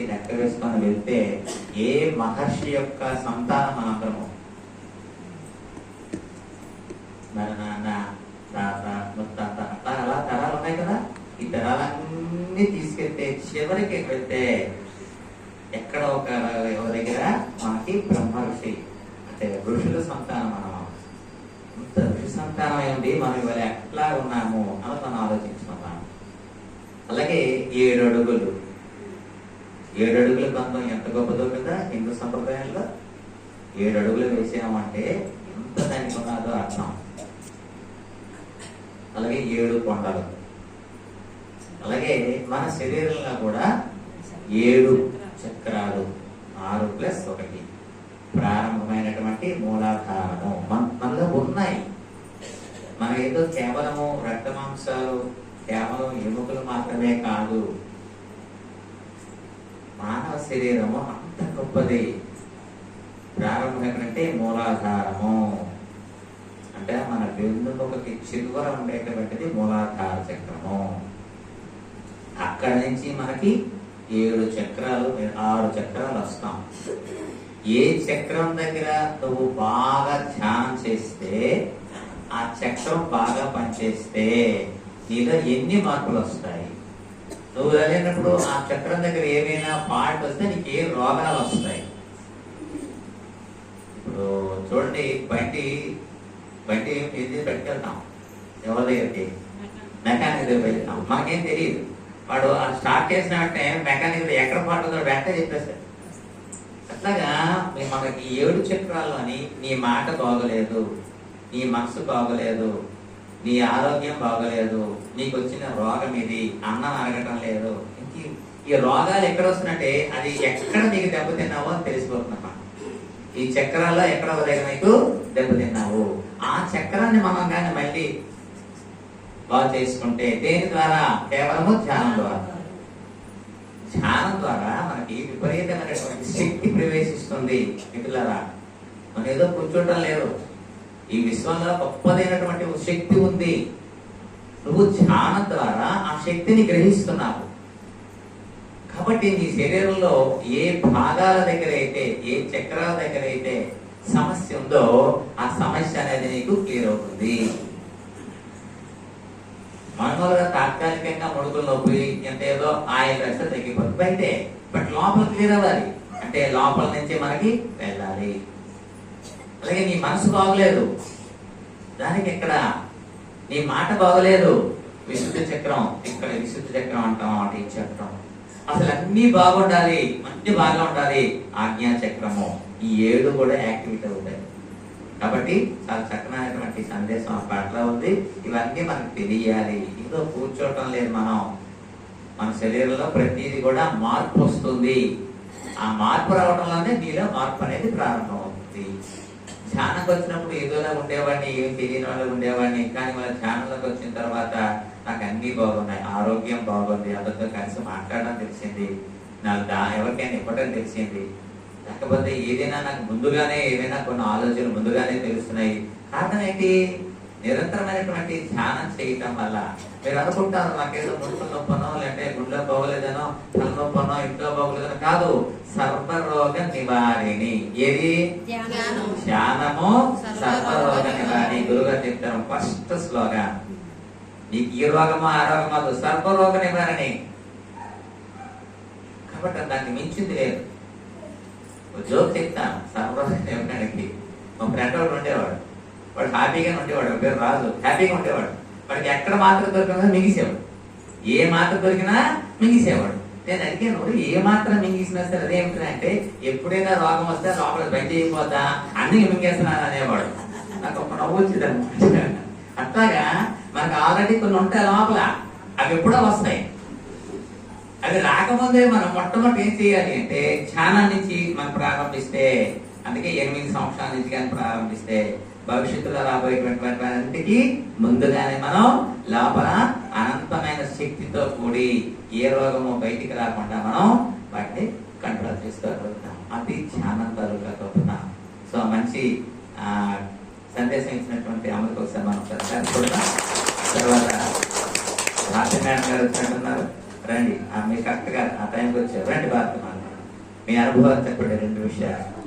నుంచి లెక్క వేసుకొని వెళ్తే ఏ మహర్షి యొక్క సంతానం మనందరము మరి నాన్న తాత ముత్తాత అలా తరాలు ఉన్నాయి కదా? ఈ తరాలన్నీ తీసుకెళ్తే చివరికి వెళ్తే ఎక్కడ ఒక ఎవరి దగ్గర? మనకి బ్రహ్మ ఋషి. అంటే ఋషుల సంతానం మనం. ఇంత ఋషి సంతానం ఏంటి మనం ఇవాళ ఎట్లా ఉన్నాము? అని మనం ఆలోచించుకున్నాం అలాగే ఏడు అడుగులు. ఏడు అడుగుల బంధం ఎంత గొప్పదో కదా హిందూ సంప్రదాయంలో ఏడు అడుగులు వేసామంటే ఎంత దానికి ఉన్నదో అర్థం. అలాగే ఏడు కొండలు. అలాగే మన శరీరంలో కూడా ఏడు చక్రాలు ఆరు ప్లస్ ఒకటి. ప్రారంభమైనటువంటి మూలాధారము మన మనలో ఉన్నాయి. మన ఏదో కేవలము రక్త మాంసాలు కేవలం ఎముకలు మాత్రమే కాదు శరీరము అంత గొప్పది. ప్రారంభం ఎక్కడంటే మూలాధారము. అంటే మన వెన్నుముకకి చిరువర ఉండేటటువంటిది మూలాధార చక్రము. అక్కడి నుంచి మనకి ఏడు చక్రాలు ఆరు చక్రాలు వస్తాం. ఏ చక్రం దగ్గర నువ్వు బాగా ధ్యానం చేస్తే ఆ చక్రం బాగా పనిచేస్తే నీలో ఎన్ని మార్పులు వస్తాయి? నువ్వు వెళ్ళినప్పుడు ఆ చక్రం దగ్గర ఏమైనా పాయింట్ వస్తే నీకు ఏ రోగాలు వస్తాయి? ఇప్పుడు చూడండి బండి బండి ఇది పెట్టుకెళ్తాం? ఎవరి దగ్గరికి? మెకానిక్ దగ్గర వెళ్తాం. మాకేం తెలియదు. వాడు ఆ స్టార్ట్ చేసిన వెంటనే మెకానిక్ ఎక్కడ పాటు వెంటనే చెప్పేస్తాడు. అట్లాగా మనకి ఏడు చక్రాల్లోని నీ మాట బాగలేదు నీ మనసు బాగలేదు నీ ఆరోగ్యం బాగలేదు నీకు వచ్చిన రోగం ఇది అన్నం అరగటం లేదు. ఈ- రోగాలు ఎక్కడ వస్తున్నట్టే అది ఎక్కడ నీకు దెబ్బతిన్నావో అని తెలిసిపోతుందమ్మా. ఈ చక్రాల్లో ఎక్కడ ఒక నీకు దెబ్బతిన్నావు ఆ చక్రాన్ని మనం కానీ మళ్ళీ బాగు చేసుకుంటే దేని ద్వారా? కేవలము ధ్యానం ద్వారా. ధ్యానం ద్వారా మనకి విపరీతమైనటువంటి శక్తి ప్రవేశిస్తుంది. మిత్రులారా మనం ఏదో కూర్చోటం లేదు. ఈ విశ్వంలో గొప్పదైనటువంటి శక్తి ఉంది. నువ్వు ధ్యానం ద్వారా ఆ శక్తిని గ్రహిస్తున్నావు. కాబట్టి నీ శరీరంలో ఏ భాగాల దగ్గర అయితే ఏ చక్రాల దగ్గర అయితే సమస్య ఉందో ఆ సమస్య అనేది నీకు క్లియర్ అవుతుంది. మామూలుగా తాత్కాలికంగా ముడుకులు నొప్పి ఎంత ఏదో ఆయన వేస్తే తగ్గిపోతుంది. బయటే బట్ లోపల క్లియర్ అవ్వాలి. అంటే లోపల నుంచి మనకి వెళ్ళాలి. అలాగే నీ మనసు బాగలేదు. దానికి ఇక్కడ నీ మాట బాగలేదు. విశుద్ధ చక్రం ఇక్కడ విశుద్ధ చక్రం అంటాం అటు ఈ చక్రం అసలు అన్ని బాగుండాలి అన్ని బాగా ఉండాలి. ఆజ్ఞా చక్రము. ఈ ఏడు కూడా యాక్టివేట్ అవుతాయి. కాబట్టి చాలా చక్కనైనటువంటి సందేశం ఆ పట్ల ఉంది. ఇవన్నీ మనకు తెలియాలి. ఇందులో కూర్చోవటం లేదు మనం. మన శరీరంలో ప్రతిదీ కూడా మార్పు వస్తుంది. ఆ మార్పు రావడంలోనే నీలో మార్పు అనేది ప్రారంభమవుతుంది. ధ్యానంకి వచ్చినప్పుడు ఏదోలా ఉండేవాడిని ఏం తెలియని వాళ్ళు ఉండేవాడిని కానీ మన ధ్యానంలోకి వచ్చిన తర్వాత నాకు అన్ని బాగున్నాయి. ఆరోగ్యం బాగుంది. అందరితో కలిసి మాట్లాడడం తెలిసింది. నాకు దా ఎవరికైనా ఇవ్వడం తెలిసింది. లేకపోతే ఏదైనా నాకు ముందుగానే ఏదైనా కొన్ని ఆలోచనలు ముందుగానే తెలుస్తున్నాయి. కారణం ఏంటి? నిరంతరమైనటువంటి ధ్యానం చేయటం వల్ల మీరు అనుకుంటారు నాకేదో ముడుపు నొప్పనో లేదంటే గుండెలో బాగోలేదనో తలనొప్పనో ఇంట్లో బాగోలేదనో కాదు. సర్వరోగ నివారిణి. ఏది? ధ్యానం. ధ్యానము. సర్వరోగ నివారిణి. గురుగారు చెప్తారు ఫస్ట్ స్లోగన్ నీకు ఈ రోగమో ఆ రోగమో సర్వరోగ నివారణి. కాబట్టి దాన్ని మించింది లేదు. జోక్ చెప్తాను. సర్వరోగ నివారణకి మా ఫ్రెండ్ వాడు ఉండేవాడు. హ్యాపీగానే హ్యాపీగా ఉండేవాడు పేరు రాజు హ్యాపీగా ఉండేవాడు. వాడికి ఎక్కడ మాత్రం దొరికినా మింగేసేవాడు. ఏ మాత్రం దొరికినా మింగేసేవాడు. నేను అడిగాను ఏ మాత్రం మింగేసినా సరే అదేమిటి అంటే ఎప్పుడైనా రోగం వస్తే లోపల బయట అయిపోతా అన్ని మింగేస్తున్నాను అనేవాడు. నాకు ఒక నవ్వు వచ్చింది అట్లాగా మనకు ఆల్రెడీ కొన్ని ఉంటాయి లోపల అవి ఎప్పుడో వస్తాయి. అది రాకముందే మనం మొట్టమొదటి ఏం చేయాలి అంటే ధ్యానం నుంచి మనం ప్రారంభిస్తే అందుకే ఎనిమిది సంవత్సరాల నుంచి కానీ ప్రారంభిస్తే భవిష్యత్తులో రాబోయేటువంటి ముందుగానే మనం లోపల అనంతమైన శక్తితో కూడి ఏ రోగము బయటికి రాకుండా మనం వాటిని కంట్రోల్ చేసుకోగలుగుతాం. అది ధ్యానం తాలూకా సో మంచి ఆ, సందేశం ఇచ్చినటువంటి అమలుకు ఒకసారి మనం సత్కారం తర్వాత భారతి మేడం గారు వచ్చినట్టున్నారు రండి. మీ కరెక్ట్ ఆ టైంకి వచ్చారు. రండి భారత మీ అనుభవాలు చెప్పండి. రెండు విషయాలు.